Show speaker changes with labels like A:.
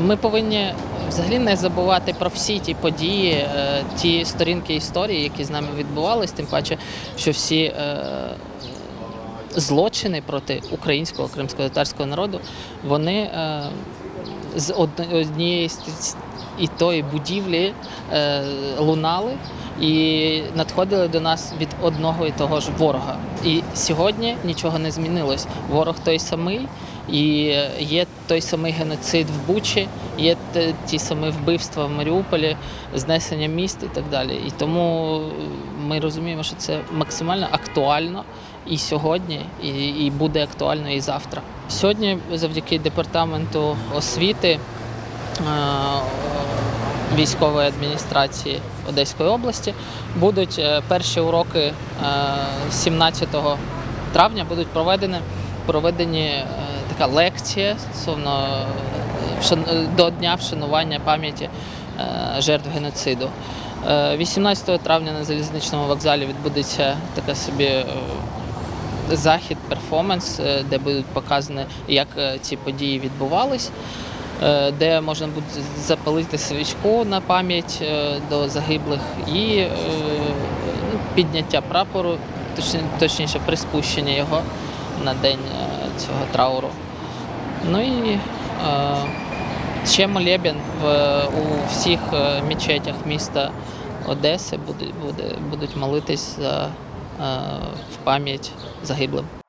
A: Ми повинні взагалі не забувати про всі ті події, е, ті сторінки історії, які з нами відбувались, тим паче, що всі е, злочини проти українського кримсько-татарського народу, вони е, з однієї і тої будівлі лунали і надходили до нас від одного і того ж ворога. І сьогодні нічого не змінилось. Ворог той самий, і є той самий геноцид в Бучі, є ті самі вбивства в Маріуполі, знесення міст і так далі. І тому ми розуміємо, що це максимально актуально і сьогодні, і, і буде актуально і завтра. Сьогодні, завдяки департаменту освіти. е, Військової адміністрації Одеської області будуть е, перші уроки е, 17 травня будуть проведені, проведені е, така лекція стосовно е, до дня вшанування пам'яті е, жертв геноциду. Е, 18 травня на залізничному вокзалі відбудеться така собі е, захід, перформанс, е, де будуть показані, як е, ці події відбувались, е, де можна буде запалити свічку на пам'ять е, до загиблих і е, ну, підняття прапору, точніше, приспущення його на день е, цього трауру. Ну і ще молебен в, у всіх е, мечетях міста Одеси буде, будуть молитись за, е, в пам'ять загиблим.